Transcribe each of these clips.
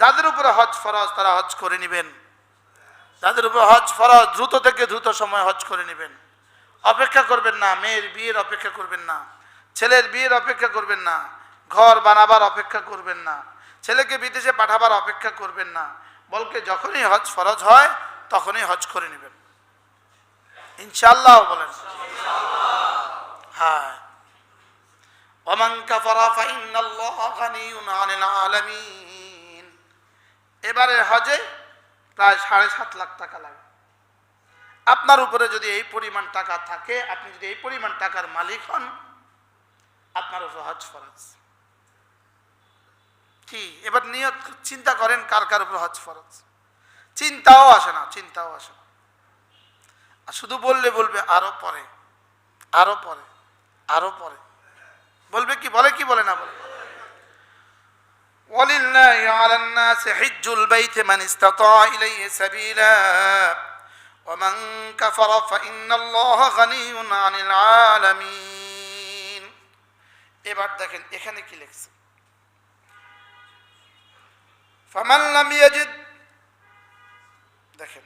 যাদের উপরে হজ ফরজ, তারা হজ করে নেবেন। যাদের উপরে হজ ফরজ, দ্রুত থেকে দ্রুত সময় হজ করে নেবেন। অপেক্ষা করবেন না, মেয়ের বিয়ের অপেক্ষা করবেন না, ছেলের বিয়ের অপেক্ষা করবেন না, ঘর বানাবার অপেক্ষা করবেন না, ছেলেকে বিদেশে পাঠাবার অপেক্ষা করবেন না, বলকে যখনই হজ ফরজ হয়, তখনই হজ করে নেবেন। ইনশাল্লাহ বলেন। হ্যাঁ। ওমান কাফারা ফাইন্নাল্লাহ গানিয়ুন আনিল আলামিন। এবারে হজে প্রায় সাড়ে সাত লাখ টাকা লাগে। আপনার উপরে যদি এই পরিমাণ টাকা থাকে, আপনি যদি এই পরিমাণ টাকার মালিক হন, আপনার উপর হজ ফরজ। কি? এবার নিয়ত চিন্তা করেন কার কার উপর হজ ফরজ। চিন্তাও আসে না, চিন্তাও আসে না। আর শুধু বললে বলবে, আরও পরে আরও পরে আরও পরে। বলবে কি? বলে কি? বলে না বলে। ولله على الناس حج البيت من استطاع إليه سبيلا ومن كفر فإن الله غني عن العالمين এবার দেখেন এখানে কি লিখছে ফামান লাম ইয়াজিদ দেখেন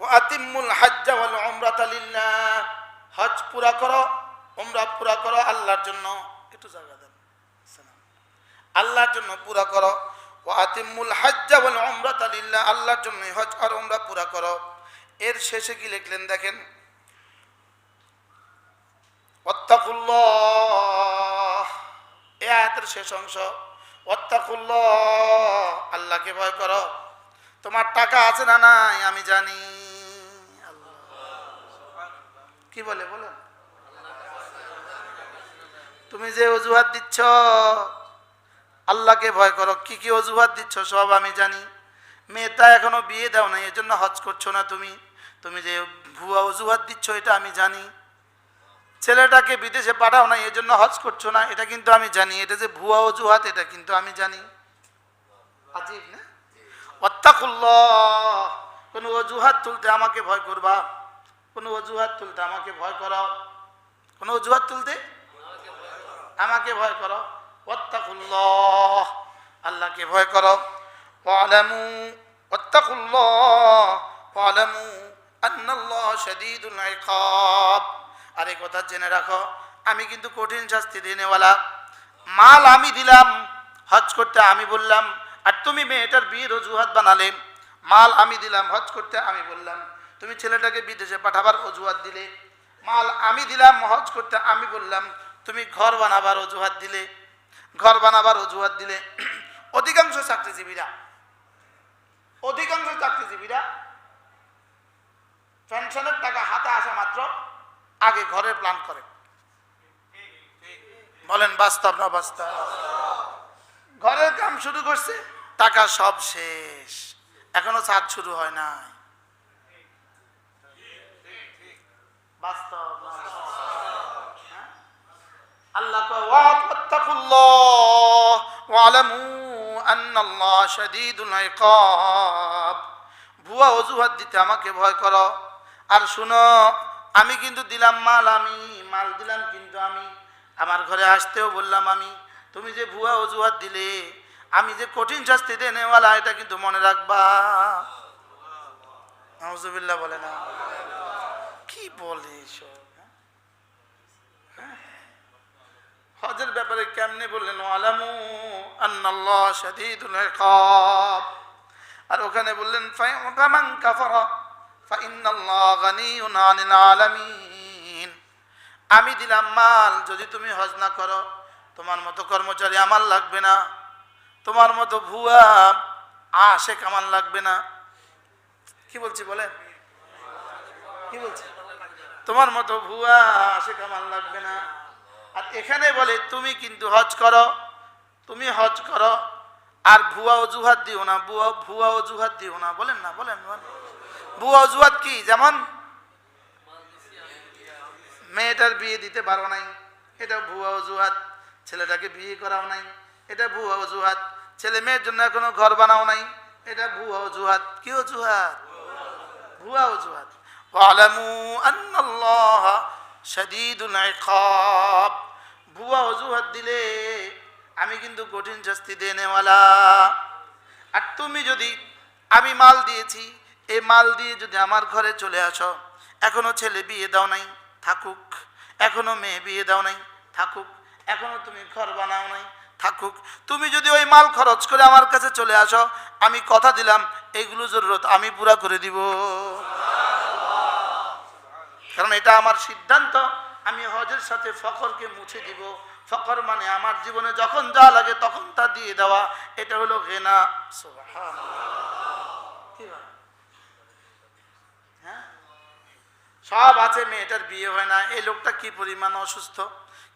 ওয়াতিমুল হাজ্জা ওয়াল উমরাতা লিল্লাহ হজ পুরা করো উমরা পুরা করো আল্লাহর জন্য একটু জায়গা দেন সালাম। আল্লাহর জন্য পুরা করো। ওয়াতিমুল হাজ্জা বলে উমরাতা লিল্লাহ, আল্লাহর জন্য হজ আর উমরা পুরা করো। এর শেষে কি লিখলেন দেখেন? ওয়াত্তাকুল্লাহ। এই আয়াতের শেষ অংশ, ওয়াত্তাকুল্লাহ। আল্লাহকে ভয় করো। তোমার টাকা আছে না নাই? আমি জানি। কি বলে বলেন? তুমি যে অজুহাত দিচ্ছ আল্লাহকে ভয় করো, কি কি অজুহাত দিচ্ছ সব আমি জানি। মেয়েটা এখনও বিয়ে দাও না এজন্য হজ করছ না তুমি। তুমি যে ভুয়া অজুহাত দিচ্ছ, এটা আমি জানি। ছেলেটাকে বিদেশে পাঠাও না জন্য হজ করছ না, এটা কিন্তু আমি জানি। এটা যে ভুয়া অজুহাত, এটা কিন্তু আমি জানি। আজিব না? কোনো অজুহাত তুলতে আমাকে ভয় করবা? কোনো অজুহাত তুলতে আমাকে ভয় করো কোনো অজুহাত তুলতে? আমাকে ভয় করো। অত্তাকুল্লাহ আল্লাহকে ভয় করো। ওয়ালামু অত্তাকুল্লাহ ওয়ালামু আন্নাল্লাহ শাদীদুল ইকাব। আর এই কথা জেনে রাখো, আমি কিন্তু কঠিন শাস্তি দিনেওয়ালা। মাল আমি দিলাম, হজ করতে আমি বললাম, আর তুমি মেয়েটার বিয়ের অজুহাত বানালে। মাল আমি দিলাম, হজ করতে আমি বললাম। তুমি ছেলেটাকে বিদেশে পাঠাবার অজুহাত দিলে। মাল আমি দিলাম, হজ করতে আমি বললাম। তুমি ঘর বানাবার অজুহাত দিলে। ঘর বানাবার অজুহাত দিলে অধিকাংশ চাকরিজীবীরা অধিকাংশ চাকরিজীবীরা পেনশনের টাকা হাতে আসা মাত্র আগে ঘরের প্ল্যান করে। বলেন, বাস্তব না বাস্তব? ঘরের কাম শুরু করছে, টাকা সব শেষ। এখনও চাঁদ শুরু হয় নাই। বাস্তব? আল্লাহ। ভুয়া অজুহাত দিতে আমাকে ভয় করো। আর শুনো, আমি কিন্তু দিলাম মাল, আমি মাল দিলাম কিন্তু আমি। আমার ঘরে আসতেও বললাম আমি, তুমি যে ভুয়া অজুহাত দিলে, আমি যে কঠিন শাস্তি দেনেওয়ালা, এটা কিন্তু মনে রাখবা। নজুবিল্লাহ বলে না। কি বলে এসব হ্যাঁ? হ্যাঁ? হজের ব্যাপারে কেমনে বললেন? আলামু আন্নাল্লাহ শাদীদুল ইকাব আর ওখানে বললেন ফামান কাফারা ফাইন্নাল্লাহ গানিয়ুন আনিল আলামিন। আমি দিলাম মাল, যদি তুমি হজ না করো, তোমার মতো কর্মচারী আমার লাগবে না। তোমার মতো ভুয়া আশেক আমার লাগবে না। কি বলছি বলেন? কি বলছি? তোমার মতো ভুয়া আশেক আমার লাগবে না। এখানে বলে তুমি কিন্তু হজ করো তুমি হজ করো আর ভুয়া অজুহাত দিও না ভুয়া ভুয়া অজুহাত দিও না বলেন না বলেন বলেন। ভুয়া অজুহাত কি যেমন মেয়েটার বিয়ে দিতে পারো নাই এটা ভুয়া অজুহাত ছেলেটাকে বিয়ে করাও নাই এটা ভুয়া অজুহাত ছেলে মেয়ের জন্য এখনো ঘর বানাও নাই এটা ভুয়া অজুহাত কি অজুহাত ভুয়া অজুহাত واعلموا أن الله شديد العقاب ভুয়া অজুহাত দিলে আমি কিন্তু কঠিন শাস্তি দেনেওয়ালা আর তুমি যদি আমি মাল দিয়েছি এই মাল দিয়ে যদি আমার ঘরে চলে আসো, এখনও ছেলে বিয়ে দাও নাই, থাকুক। এখনও মেয়ে বিয়ে দাও নাই, থাকুক। এখনও তুমি ঘর বানাও নাই, থাকুক। তুমি যদি ওই মাল খরচ করে আমার কাছে চলে আসো, আমি কথা দিলাম এইগুলো জরুরত, আমি পুরা করে দিব। কারণ এটা আমার সিদ্ধান্ত। আমি হজের সাথে ফখরকে মুছে দিব। ফখর মানে আমার জীবনে যখন যা লাগে তখন তা দিয়ে দেওয়া। এটা হলো ঘেনা হ্যাঁ? সব আছে, মেয়েটার বিয়ে হয় না। এই লোকটা কি পরিমাণ অসুস্থ?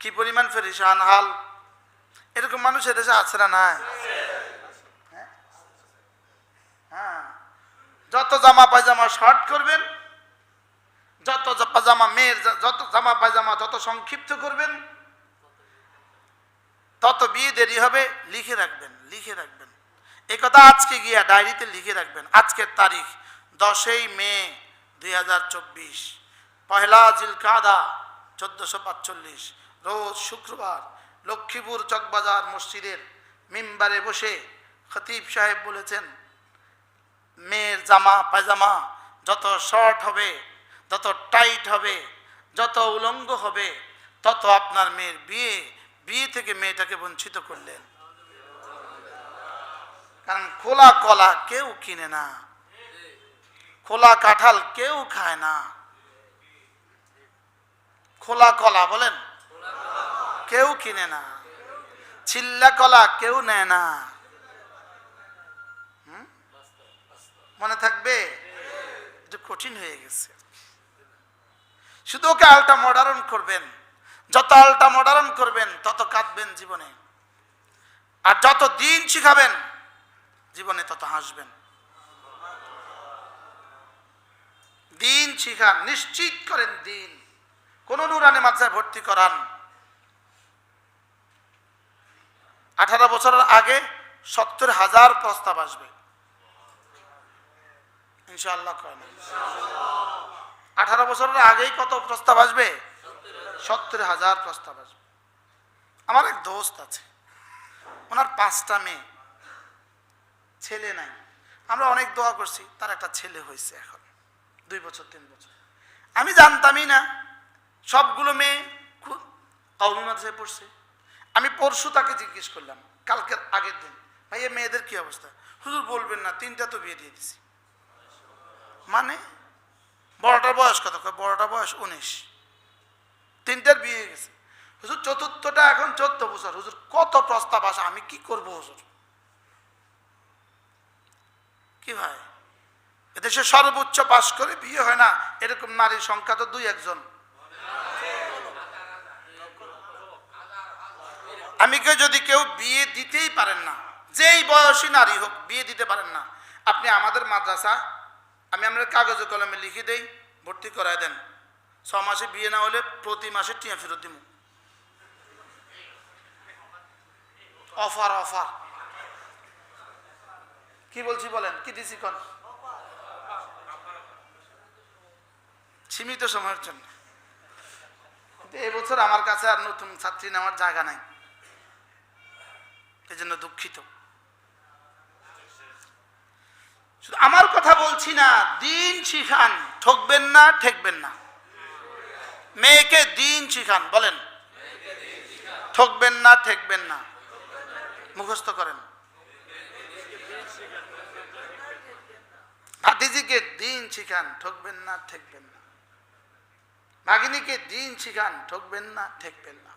কি পরিমাণ ফেরিসান হাল? এরকম মানুষ এদেশে আছে না হ্যাঁ? হ্যাঁ। যত জামা পায়জামা শর্ট করবেন যত পাজামা মেয়ের যত জামা পায়জামা যত সংক্ষিপ্ত করবেন, তত বিয়ে দেরি হবে, লিখে রাখবেন লিখে রাখবেন। এই কথা আজকে গিয়া ডায়েরিতে লিখে রাখবেন। আজকের তারিখ দশই মে দুই হাজার চব্বিশ, পহেলা জিলকাদা চোদ্দশো পাঁচচল্লিশ, রোজ শুক্রবার লক্ষ্মীপুর চকবাজার মসজিদের মিম্বারে বসে খতিব সাহেব বলেছেন, মেয়ের জামা পায়জামা যত শর্ট হবে যত টাইট হবে, যত উলঙ্গ হবে, তত আপনার মেয়ের বিয়ে বিয়ে থেকে মেয়েটাকে বঞ্চিত করলেন। কারণ খোলা কলা কেউ কিনে না, খোলা কাঁঠাল কেউ খায় না। খোলা কলা বলেন, কেউ কিনে না, ছিল্লা কলা কেউ নেয় না? মনে থাকবে? একটু কঠিন হয়ে গেছে। শুধু ওকে আলটা মডার্ন করবেন। যত আলটা মডার্ন করবেন, তত কাঁদবেন জীবনে। আর যত দিন শিখাবেন, জীবনে তত হাসবেন। দিন শিখান, নিশ্চিত করেন দিন। কোন নুরানি মাদ্রাসায় ভর্তি করান। আঠারো বছরের আগে সত্তর হাজার প্রস্তাব আসবে। ইনশাআল্লাহ কয় না? আঠারো বছরের আগেই কত প্রস্তাব আসবে? সত্তর হাজার প্রস্তাব আসবে। আমার এক দোস্ত আছে। ওনার পাঁচটা মেয়ে। ছেলে নাই। আমরা অনেক দোয়া করছি, তার একটা ছেলে হয়েছে এখন। দুই বছর, তিন বছর। আমি জানতামই না, সবগুলো মেয়ে খু- কওমি মাদ্রাসায় পড়ছে। আমি পরশু তাকে জিজ্ঞেস করলাম কালকের আগের দিন ভাই মেয়েদের কি অবস্থা? হুজুর, বলবেন না, তিনটা তো বিয়ে দিয়ে দিছি। মানে বড়টার বয়স কত? বড়টার বয়স উনিশ। তিনটার বিয়ে গেছে। হুজুর, চতুর্থটা এখন চোদ্দ বছর। হুজুর, কত প্রস্তাব আসে? আমি কি করব হুজুর? কি ভাই? এদেশে সর্বোচ্চ পাস করে বিয়ে হয় না? এরকম নারীর সংখ্যা তো দুই একজন। আমি কেউ যদি কেউ বিয়ে দিতেই পারেন না, যেই বয়সী নারী হোক, বিয়ে দিতে পারেন না, আপনি আমাদের মাদ্রাসা আমি আমরা কাগজে কলমে লিখে দেই, ভর্তি করায় দেন। ছ মাসে বিয়ে না হলে প্রতি মাসে টিয়া ফেরত দিব অফার অফার। কি বলছি বলেন, কি দিছি কন? সীমিত সময়ের জন্য। কিন্তু এবছর আমার কাছে আর নতুন ছাত্রী নেওয়ার জায়গা নাই। এই জন্য দুঃখিত। শুধু আমার কথা বলছি না, দিন শিখান, ঠকবেন না, ঠেকবেন না। মেয়েকে দিন শিখান, বলেন। ঠকবেন না, ঠেকবেন না। মুখস্থ করেন। ভাতিজিকে দিন শিখান, ঠকবেন না, ঠেকবেন না। ভাগিনীকে দিন শিখান, ঠকবেন না, ঠেকবেন না।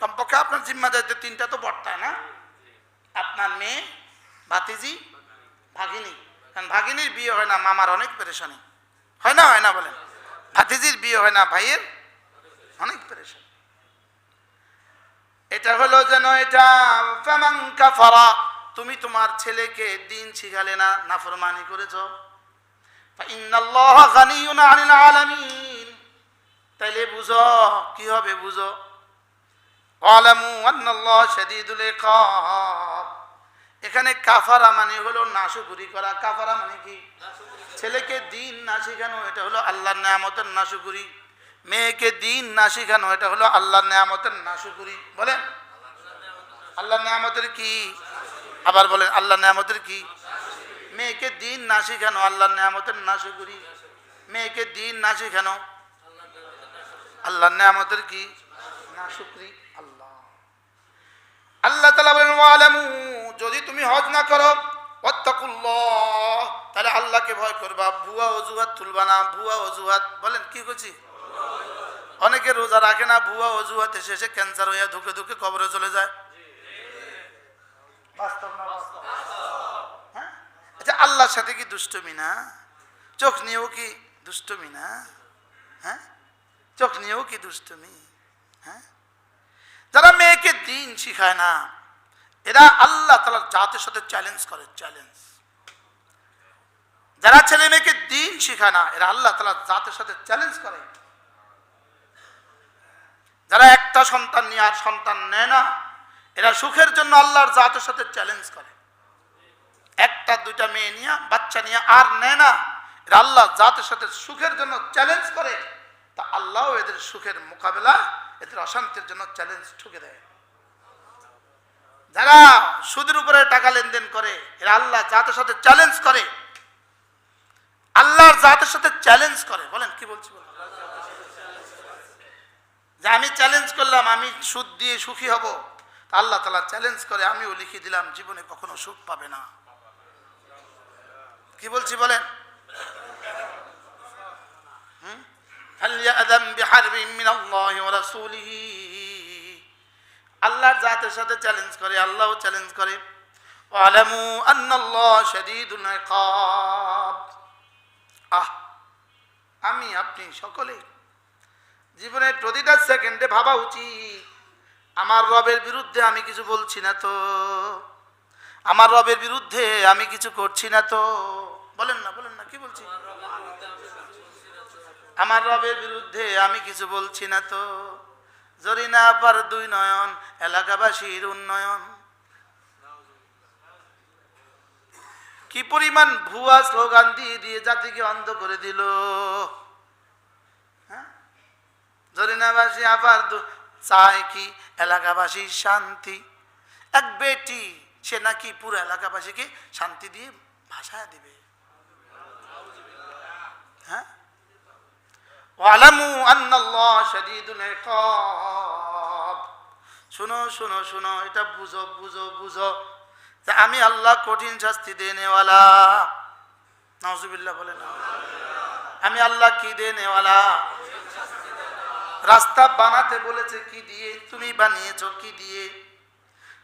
কমপক্ষে আপনার জিম্মাদারিতে তিনটা তো বর্তায় না? আপনার মেয়ে, ভাতিজি ভাগিনী। কারণ ভাগিনীর বিয়ে হয় না, মামার অনেক পেরেশানি। হয় না হয় না বলেন? ভাতিজির বিয়ে হয় না, ভাইয়ের অনেক পেরেশানি। এটা হলো যেন এটা কাফারা, তুমি তোমার ছেলেকে দিন শিখালে না, নাফরমানি করেছ। তাইলে বুঝো, কি হবে বুঝো? আলামু আন্নাল্লাহ শাদীদুল ইকাব। এখানে কাফারা মানে হলো নাশুকুরি করা। কাফারা মানে কি? ছেলেকে দিন না শেখানো, এটা হলো আল্লাহর নেয়ামতের নাশুকুরি। মেয়েকে দিন না শেখানো, এটা হলো আল্লাহর নেয়ামতের নাশুকুরি। বলেন? আল্লাহ নিয়ামতের কি? আবার বলেন আল্লাহ নিয়ামতের কি? মেয়েকে দিন না শিখানো আল্লাহ নিয়ামতের না শুকুরি মেয়েকে দিন না শিখানো আল্লাহ নিয়ামতের কি? না শুক্রি আল্লাহ। আল্লাহ তালা বলেন, ওয়ালামু, যদি তুমি হজ না করো তাহলে আল্লাহকে ভয় করবা। ভুয়া অজুহাত তুলবা না ভুয়া অজুহাত। বলেন, কি করছি অনেকে রোজা রাখে না ভুয়া অজুহাতে শেষে ক্যান্সার হয়ে ধুকে ধুকে কবরে চলে যায়। হ্যাঁ? আচ্ছা আল্লাহর সাথে কি দুষ্টমি না? চোখ নিয়েও কি দুষ্টমি না? হ্যাঁ? চোখ নিয়েও কি দুষ্টমি? হ্যাঁ? যারা মেয়েকে দিন শিখায় না, এরা আল্লাহ তালার জাতের সাথে চ্যালেঞ্জ করে চ্যালেঞ্জ যারা ছেলে মেয়েকে দিন শিখায় না, এরা আল্লাহ তালার জাতের সাথে চ্যালেঞ্জ করে। যারা একটা সন্তান নিয়ে আর সন্তান নেয় না, এরা সুখের জন্য আল্লাহর জাতের সাথে চ্যালেঞ্জ করে। একটা, দুইটা মেয়ে নিয়ে, বাচ্চা নিয়ে আর নেয় না, এরা আল্লাহ জাতের সাথে সুখের জন্য চ্যালেঞ্জ করে। তা আল্লাহ এদের সুখের মোকাবেলা, এদের অশান্তির জন্য চ্যালেঞ্জ ঠুকে দেয়। যারা সুদের উপরে টাকা লেনদেন করে, এরা আল্লাহ জাতের সাথে চ্যালেঞ্জ করে। আল্লাহর জাতের সাথে চ্যালেঞ্জ করে। বলেন, কি বলছি যে আমি চ্যালেঞ্জ করলাম, আমি সুদ দিয়ে সুখী হব, তা আল্লাহ তালা চ্যালেঞ্জ করে, আমিও লিখে দিলাম, জীবনে কখনো সুখ পাবে না। কি বলছি বলেন? হুম? ফালিয়াযাম বিহারবিন মিনাল্লাহি ওয়া রাসূলিহি আল্লাহর জাতের সাথে চ্যালেঞ্জ করে, আল্লাহও চ্যালেঞ্জ করে। ওয়ালামু আন্নাল্লাহ শাদীদুল ইকাব। আহ, আমি, আপনি সকলে, জীবনের প্রতিটা সেকেন্ডে ভাবা উচিত। আমার রবের বিরুদ্ধে আমি কিছু বলছি না তো। আমার রবের বিরুদ্ধে আমি কিছু করছি না তো। বলেন না বলেন না, কি বলছি? আমার রবের বিরুদ্ধে আমি কিছু বলছি না তো। জরিনা পার দুই নয়ন, এলাকাবাসীর উন্নয়ন। কি পরিমাণ ভুয়া স্লোগান দিয়ে দিয়ে জাতিকে অন্ধ করে দিল। হ্যাঁ? জরিনাবাসী আবার চায় কি এলাকাবাসীর শান্তি? এক বেটি, সে নাকি পুরো এলাকাবাসীকে শান্তি দিয়ে ভাষায় দিবে। হ্যাঁ? ওয়ালামু আন্নাল্লাহ শাদীদুল ইকাব শুনো শুনো শুনো, এটা বুঝো বুঝো বুঝো যে আমি আল্লাহ কঠিন শাস্তি দেনেওয়ালা। নজুবিল্লাহ বলে না। আমি আল্লাহ কি দেনেওয়ালা? রাস্তা বানাতে বলেছে কি দিয়ে? তুমি বানিয়েছো কি দিয়ে?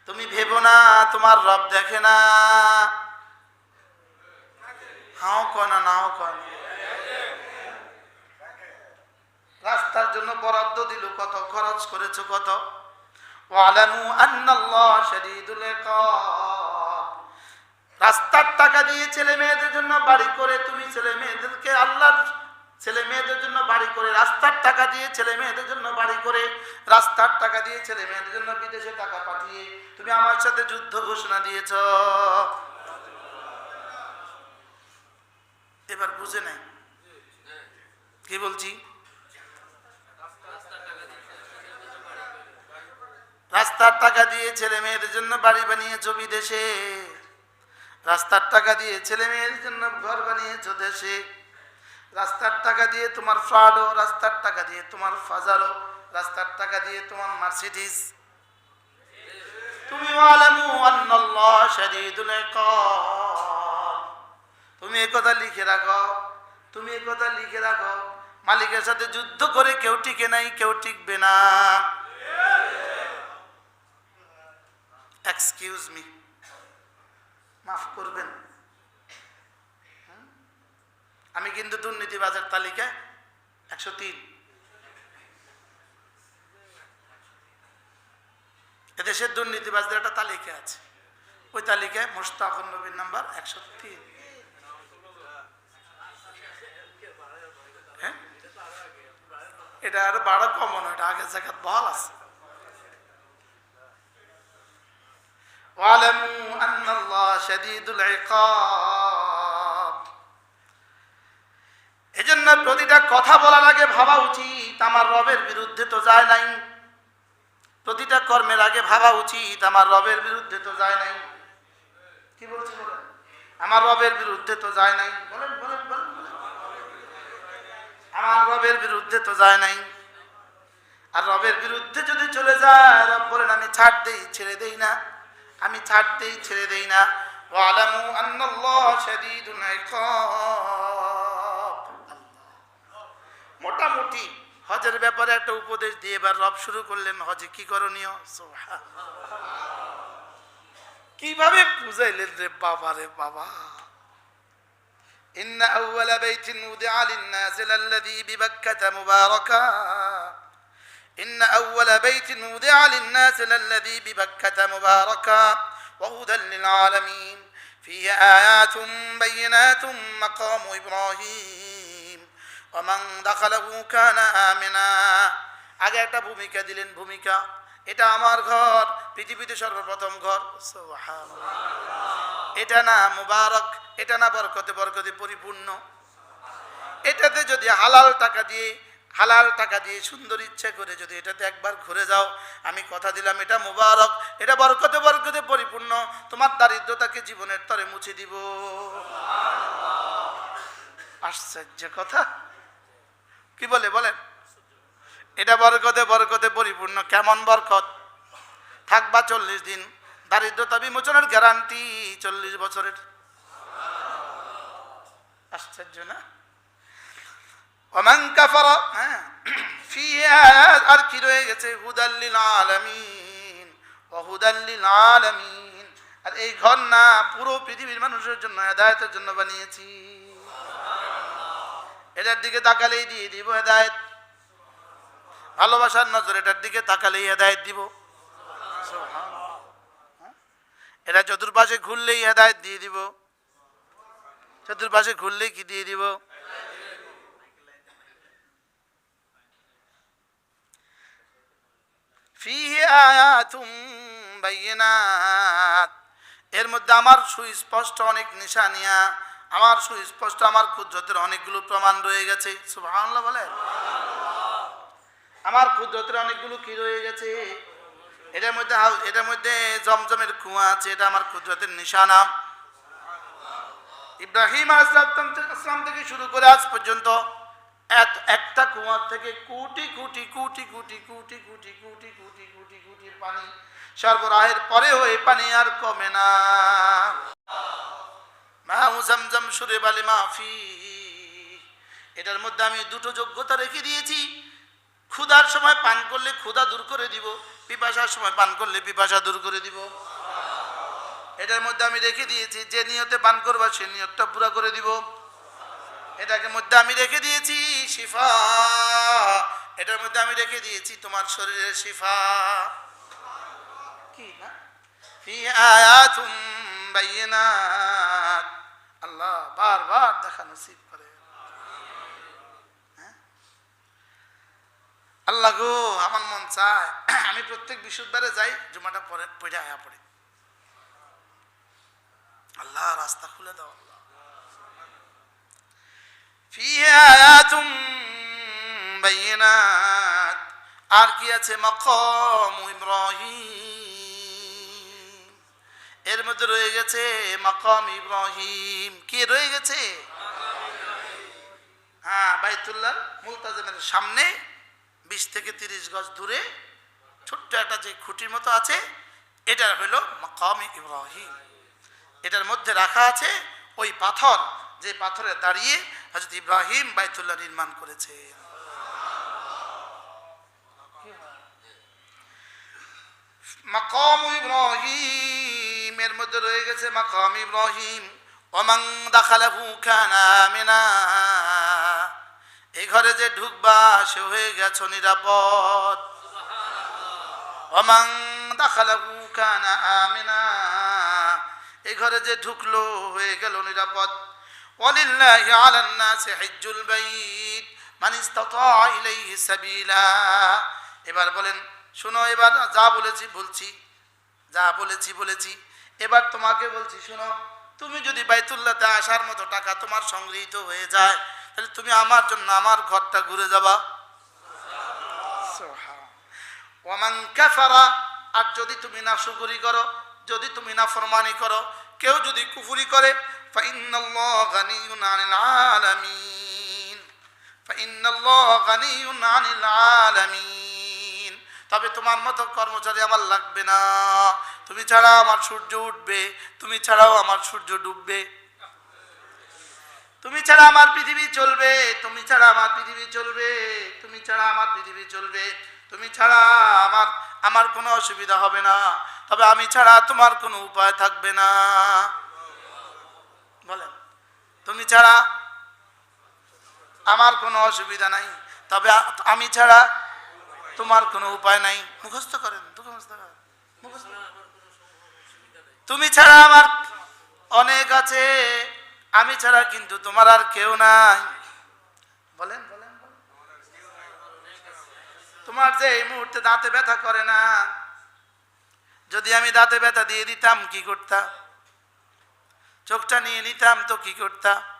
তুমি ভেবো না, তোমার রব দেখে না। হাও কয় না, নাও কয় না। রাস্তার জন্য বরাদ্দ দিল, কত খরচ করেছ, কত? রাস্তার টাকা দিয়ে ছেলে মেয়েদের জন্য বাড়ি করে তুমি ছেলে মেয়েদেরকে আল্লাহর ছেলে মেয়েদের জন্য বাড়ি করে, রাস্তার টাকা দিয়ে ছেলে মেয়েদের জন্য বাড়ি করে, রাস্তার টাকা দিয়ে ছেলে মেয়েদের জন্য বিদেশে টাকা পাঠিয়ে তুমি আমার সাথে যুদ্ধ ঘোষণা দিয়েছ। এবার বুঝে নাই কি বলছি? রাস্তার টাকা দিয়ে ছেলে মেয়েদের জন্য বাড়ি বানিয়েছ বিদেশে। রাস্তার টাকা দিয়ে ছেলে মেয়েদের জন্য ঘর বানিয়েছ দেশে। রাস্তার টাকা দিয়ে তোমার ফ্রাডো রাস্তার টাকা দিয়ে তোমার ফাজারো রাস্তার টাকা দিয়ে তোমার মার্সিডিস তুমি তুমি একথা লিখে রাখো, তুমি একথা লিখে রাখো। মালিকের সাথে যুদ্ধ করে কেউ টিকে নাই, কেউ টিকবে না। এক্সকিউজ মি মাফ করবেন? আমি কিন্তু দুর্নীতিবাজের তালিকায় একশো তিন। এদেশের দুর্নীতিবাজদের একটা তালিকা আছে। ওই তালিকায় মোস্তাফর নবীর নাম্বার একশো তিন। হ্যাঁ? এটা আরও বারো কমন, এটা আগের জায়গায় বহাল আছে। واعلموا أن الله شديد العقاب এজন্য প্রতিটা কথা বলার আগে ভাবা উচিত আমার রবের বিরুদ্ধে তো যায় নাই প্রতিটা কর্মের আগে ভাবা উচিত আমার রবের বিরুদ্ধে তো যায় নাই কি বলছি বলেন আমার রবের বিরুদ্ধে তো যায় নাই বলেন বলেন বলেন বলেন। আমার রবের বিরুদ্ধে তো যায় নাই আর রবের বিরুদ্ধে যদি চলে যায় রব বলেন আমি ছাড় দেই ছেড়ে দেই না আমি ছাড় দেই ছেড়ে দেই না ওয়ালামু আন্নাল্লাহ শাদীদুল ইকাব মোটামুটি হজের ব্যাপারে একটা উপদেশ দিয়ে এবার রব শুরু করলেন হজে কি করণীয় সুবহানাল্লাহ। কিভাবে বুঝাইলেন রে বাবা রে বাবা إن أول بيت وضع للناس للذي ببكة مباركا إن أول بيت وضع للناس للذي ببكة مباركا وهدى للعالمين فيه آيات بينات مقام إبراهيم ومن دخله كان آمنا আগে একটা ভূমিকা দিলেন ভূমিকা এটা আমার ঘর পৃথিবীতে সর্বপ্রথম ঘর সুবহানাল্লাহ। এটা না মুবারক এটা না বরকতে বরকতে পরিপূর্ণ এটাতে যদি হালাল টাকা দিয়ে হালাল টাকা দিয়ে সুন্দর ইচ্ছে করে যদি এটাতে একবার ঘুরে যাও, আমি কথা দিলাম, এটা মুবারক, এটা বরকতে বরকতে পরিপূর্ণ, তোমার দারিদ্রতাকে জীবনের তরে মুছে দিব। আশ্চর্য কথা। কি বলে, বলেন? এটা বরকতে বরকতে পরিপূর্ণ, কেমন বরকত? থাকবা চল্লিশ দিন, দারিদ্রতা বিমোচনের গ্যারান্টি চল্লিশ বছরের। আশ্চর্য না? ওমান কাফারা হ্যাঁ ফি আয়াত, আর কি রয়ে গেছে? হুদাল্লিল আলামিন, ওয়া হুদাল্লিল আলামিন। আর এই ঘর না, পুরো পৃথিবীর মানুষের জন্য, হেদায়েতের জন্য বানিয়েছি। এটার দিকে তাকালেই দিয়ে দিব হেদায়েত। ভালোবাসার নজর এটার দিকে তাকালেই হেদায়েত দিব? এটা চতুর্পাশে ঘুরলেই হেদায়েত দিয়ে দিব। চতুর্পাশে ঘুরলেই কি দিয়ে দিব? ফিহি আয়াতুম বাইয়িনাত এর মধ্যে আমার সুস্পষ্ট অনেক নিশানিয়া, আমার সুস্পষ্ট, আমার কুদরতের অনেকগুলো প্রমাণ রয়ে গেছে। সুবহানাল্লাহ বলে আমার কুদরতের অনেকগুলো কি রয়ে গেছে? এটার মধ্যে এটার মধ্যে জমজমের কুয়া আছে, এটা আমার কুদরতের নিশানা। ইব্রাহিম আসলাম থেকে শুরু করে আজ পর্যন্ত এত একটা কুয়া থেকে কোটি কোটি কোটি কোটি কোটি কোটি কোটি কোটি কোটি কোটি পানি সরবরাহের পরেও এই পানি আর কমে না। মাহু সুরে বালি মাফি এটার মধ্যে আমি দুটো যোগ্যতা রেখে দিয়েছি। ক্ষুধার সময় পান করলে ক্ষুধা দূর করে দিব, পিপাসার সময় পান করলে পিপাসা দূর করে দিব। এটার মধ্যে আমি রেখে দিয়েছি, যে নিয়তে পান করবা সে নিয়তটা পুরা করে দিব। এটাকে মধ্যে আমি রেখে দিয়েছি শিফা। এটার মধ্যে আমি রেখে দিয়েছি তোমার শরীরের শিফা। কি না আল্লাহ বারবার দেখা নসিব করে। হ্যাঁ? আল্লাহ গো আমার মন চায়। আমি প্রত্যেক বৃহস্পতিবারে যাই জুমাটা পরে পড়ে আয়া পড়ে। আল্লাহ রাস্তা খুলে দাও আল্লাহ। فيها آيات بينات আর কি আছে মাকাম ইব্রাহিম এর মধ্যে রয়ে গেছে মাকাম ইব্রাহিম কি রয়ে গেছে হ্যাঁ বাইতুল্লাহ মুলতাজমের সামনে বিশ থেকে তিরিশ গজ দূরে ছোট্ট একটা যে খুঁটির মতো আছে এটা হলো মাকাম ইব্রাহিম এটার মধ্যে রাখা আছে ওই পাথর যে পাথরে দাঁড়িয়ে হজরত ইব্রাহিম বাইতুল্লাহ নির্মাণ করেছে। মাকাম ইব্রাহিম, এর মধ্যে রয়ে গেছে মাকাম ইব্রাহিম। ওমান দাখালাহু কানা আমিনা এই ঘরে যে ঢুকবা, সে হয়ে গেছো নিরাপদ। ওমান দাখালাহু কানা আমিনা এই ঘরে যে ঢুকলো, হয়ে গেল নিরাপদ। ওয়ালিল্লাহি আলান নাসি হিজ্জুল বাইত। মান ইসতাতা ইলাইহি সাবিলা। এবার বলেন, শোনো, এবার যা বলেছি বলছি, যা বলেছি বলেছি। এবার তোমাকে বলছি, শোনো, তুমি যদি বাইতুল্লাহতে আসার মতো টাকা তোমার সংগৃহীত হয়ে যায়, তাহলে তুমি আমার জন্য আমার ঘরটা ঘুরে যাবা। ওমান কাফারা, আর যদি তুমি না শুকরি করো, যদি তুমি না ফরমানি করো, কেউ যদি কুফুরি করে তবে তোমার মতো কর্মচারী আমার লাগবে না। তুমি ছাড়া আমার সূর্য উঠবে, তুমি ছাড়াও আমার সূর্য ডুববে। তুমি ছাড়া আমার পৃথিবী চলবে, তুমি ছাড়া আমার পৃথিবী চলবে, তুমি ছাড়া আমার পৃথিবী চলবে, তুমি ছাড়া আমার আমার কোনো অসুবিধা হবে না। তবে আমি ছাড়া তোমার কোনো উপায় থাকবে না। বলেন, তুমি ছাড়া আমার কোনো অসুবিধা নাই, তবে আমি ছাড়া তোমার কোনো উপায় নাই। মুখস্থ করেন তুমি ছাড়া আমার অনেক আছে, আমি ছাড়া কিন্তু তোমার আর কেউ নাই। বলেন। তোমার যে এই মুহূর্তে দাঁতে ব্যথা করে না, যদি আমি দাঁতে ব্যথা দিয়ে দিতাম, কি করতাম? চোখটা নিয়ে নিতাম তো কি করতাম?